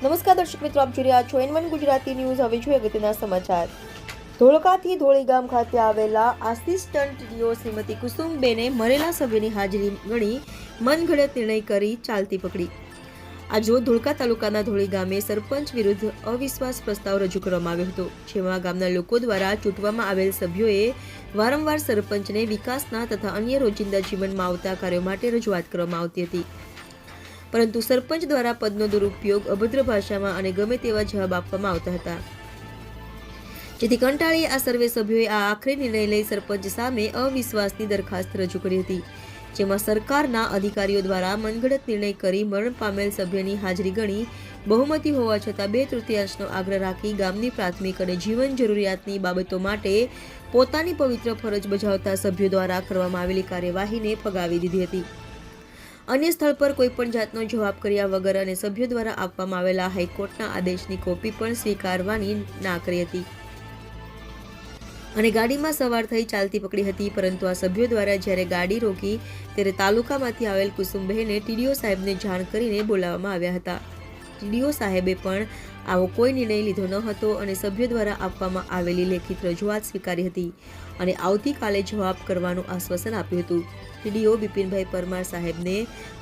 દર્શક મિત્રો, આપ જોઈ રહ્યા છો એન વન ગુજરાતી ન્યૂઝ. હવે જોઈએ અગત્યના સમાચાર. ધોળકાથી ધોળી ગામ ખાતે આવેલા આસિસ્ટન્ટ ડીઓ શ્રીમતી કુસુમબેને મરેલા સભ્યની હાજરી ગણી મનગઢત નિર્ણય કરી ચાલતી પકડી. આજો ધોળકા તાલુકાના ધોળી ગામે સરપંચ વિરુદ્ધ અવિશ્વાસ પ્રસ્તાવ રજૂ કરવામાં આવ્યો હતો, જેમાં ગામના લોકો દ્વારા ચૂંટવામાં આવેલ સભ્યોએ વારંવાર સરપંચને વિકાસના તથા અન્ય રોજિંદા જીવનમાં આવતા કાર્યો માટે રજૂઆત કરવામાં આવતી હતી. પરંતુ સરપંચ દ્વારા પદનો દુરુપયોગ અભદ્ર ભાષામાં અને ગમે તેવા જવાબ આપવામાં આવતા હતા. જેથી કંટાળી આ સર્વે સભ્યોએ આ આખરી નિર્ણય લઈ સરપંચ સામે અવિશ્વાસની દરખાસ્ત રજૂ કરી હતી, જેમાં સરકારના અધિકારીઓ દ્વારા મનગઢત નિર્ણય કરી મરણ પામેલ સભ્યની હાજરી ગણી બહુમતી હોવા છતાં બે તૃતીયાંશનો આગ્રહ રાખી ગામની પ્રાથમિક અને જીવન જરૂરિયાતની બાબતો માટે પોતાની પવિત્ર ફરજ બજાવતા સભ્યો દ્વારા કરવામાં આવેલી કાર્યવાહીને ફગાવી દીધી હતી. અન્ય સ્થળ પર કોઈ પણ જાતનો જવાબ કર્યા વગર અને સભ્યો દ્વારા આપવામાં આવેલા હાઈકોર્ટના આદેશની કોપી પણ સ્વીકારવાની ના કરી હતી. અને ગાડીમાં સવાર થઈ ચાલતી પકડી હતી, પરંતુ આ સભ્યો દ્વારા જ્યારે ગાડી રોકી, ત્યારે તાલુકામાંથી આવેલ કુસુમબહેને ટીડીઓ સાહેબને જાણ કરીને બોલાવવામાં આવ્યા હતા. ટીડીઓ સાહેબે પણ આવો કોઈ નિર્ણય લીધો ન હતો અને સભ્યો દ્વારા આપવામાં આવેલી લેખિત રજૂઆત સ્વીકારી હતી અને આવતીકાલે જવાબ કરવાનું આશ્વાસન આપ્યું હતું. ટીડીઓ બિપિનભાઈ પરમાર સાહેબને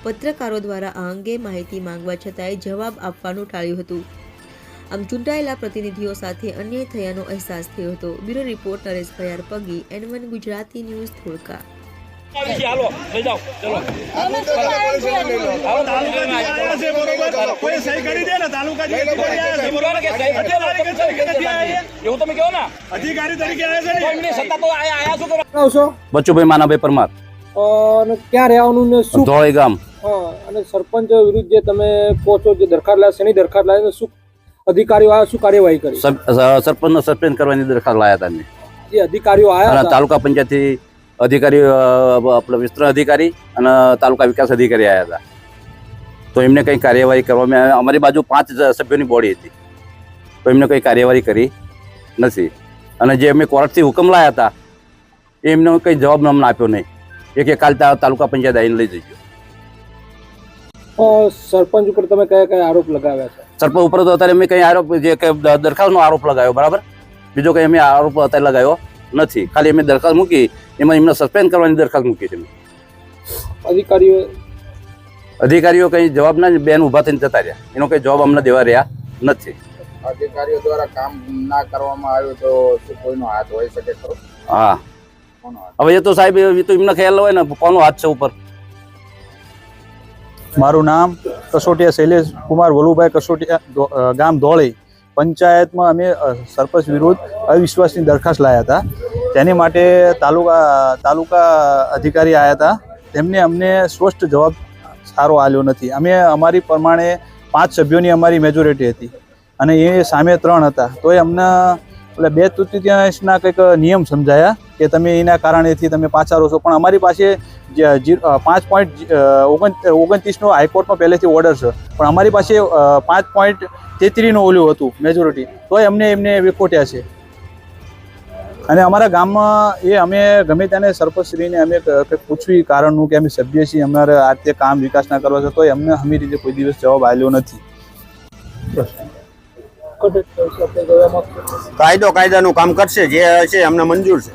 પત્રકારો દ્વારા આ અંગે માહિતી માંગવા છતાંય જવાબ આપવાનું ટાળ્યું હતું. આમ ચૂંટાયેલા પ્રતિનિધિઓ સાથે અન્યાય થયાનો અહેસાસ થયો હતો. Bureau report Nareshbhai R N one Gujarati news, Dholka. હાલો લઈ જાઓ ચલો કોઈ સહી કરી દે ને તાલુકા. એવું તમે કહો ને અધિકારી તરીકે સત્તા તો આયા શું છો બચ્ચુભાઈ માનાભાઈ પરમાર અને ક્યાં રહેવાનું ને શું ધોળી ગામ અને સરપંચ વિરુદ્ધ જે તમે પહોંચો જે દરખાસ્ત લાયા શેની દરખાસ્ત લાયા શું અધિકારીઓ આવ્યા શું કાર્યવાહી કરી સરપંચનો સસ્પેન્ડ કરવાની દરખાસ્ત લાયા હતા. જે અધિકારીઓ આવ્યા તાલુકા પંચાયતથી અધિકારી આપણા વિસ્તરણ અધિકારી અને તાલુકા વિકાસ અધિકારી આવ્યા હતા. તો એમને કંઈ કાર્યવાહી કરવામાં આવે અમારી બાજુ પાંચ સભ્યોની બોડી હતી. તો એમને કંઈ કાર્યવાહી કરી નથી. અને જે અમે કોર્ટથી હુકમ લાયા હતા એમને કંઈ જવાબ અમને આપ્યો નહીં. એ કે કાલ તાલુકા પંચાયત આવીને લઈ જજો સરપંચ ઉપર તમે કયા કયા આરોપ લગાવ્યા છે? સરપંચ ઉપર તો અત્યારે અમે કંઈ આરોપ જે દરખાસ્તનો આરોપ લગાવ્યો બરાબર? બીજો કંઈ અમે આરોપ અત્યારે લગાવ્યો? નથી. ખાલી અમે દરખાસ્ત મૂકી એમાં એમને સસ્પેન્ડ કરવાની દરખાસ્ત મૂકી છે. અધિકારીઓ અધિકારીઓ કંઈ જવાબ ના બેન ઊભા થઈને જતા રહ્યા. એનો કંઈ જવાબ અમને દેવા રહ્યા નથી. અધિકારીઓ દ્વારા કામ ના કરવામાં આવ્યું તો શું કોઈનો હાથ હોઈ શકે ખરો? હા. હવે એ તો સાહેબ એ તો એમને ખ્યાલ હોય ને કોનો હાથ છે ઉપર? મારું નામ કસોટિયા શૈલેષ કુમાર વલુભાઈ કસોટિયા ગામ ધોળી. પંચાયતમાં અમે સરપંચ વિરુદ્ધ અવિશ્વાસની દરખાસ્ત લાવ્યા હતા. તેની માટે તાલુકા તાલુકા અધિકારી આવ્યા હતા. તેમને અમને સ્પષ્ટ જવાબ સારો આલ્યો નથી. અમે અમારી પ્રમાણે પાંચ સભ્યોની અમારી મેજોરિટી હતી અને એ સામે ત્રણ હતા. તોય અમને એટલે બે તૃતીયાંશના કંઈક નિયમ સમજાયા કે તમે એના કારણેથી તમે પાછા રહો છો. પણ અમારી પાસે પાંચ પોઈન્ટ ઓગણ ઓગણત્રીસનો હાઈકોર્ટનો પહેલેથી ઓર્ડર છે. પણ અમારી પાસે પાંચ પોઈન્ટ તેત્રીસનું ઓલું હતું મેજોરિટી તોય અમને એમને વિખોટ્યા છે. અને અમારા ગામમાં એ અમે ગમે તેને સરપંચશ્રીને અમે કંઈક પૂછવી કારણનું કે અમે સભ્ય છીએ, અમારે આ તે કામ વિકાસના કરવા છે, તોય અમને અમી રીતે કોઈ દિવસ જવાબ આવ્યો નથી. કાયદો કાયદાનું કામ કરશે જે છે અમને મંજૂર છે.